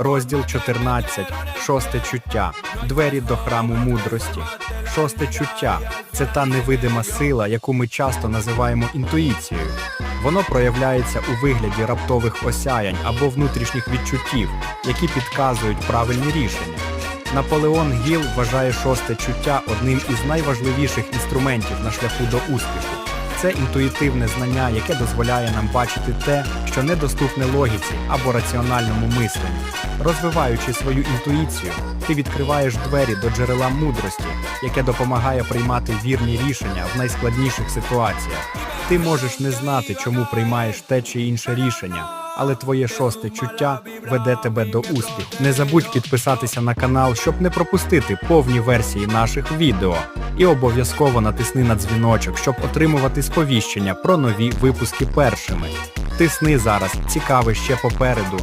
Розділ 14. Шосте чуття. Двері до храму мудрості. Шосте чуття це та невидима сила, яку ми часто називаємо інтуїцією. Воно проявляється у вигляді раптових осяянь або внутрішніх відчуттів, які підказують правильні рішення. Наполеон Гіл вважає шосте чуття одним із найважливіших інструментів на шляху до успіху. Це інтуїтивне знання, яке дозволяє нам бачити те, що недоступне логіці або раціональному мисленню. Розвиваючи свою інтуїцію, ти відкриваєш двері до джерела мудрості, яке допомагає приймати вірні рішення в найскладніших ситуаціях. Ти можеш не знати, чому приймаєш те чи інше рішення, але твоє шосте чуття веде тебе до успіху. Не забудь підписатися на канал, щоб не пропустити повні версії наших відео. І обов'язково натисни на дзвіночок, щоб отримувати сповіщення про нові випуски першими. Тисни зараз, цікаве ще попереду.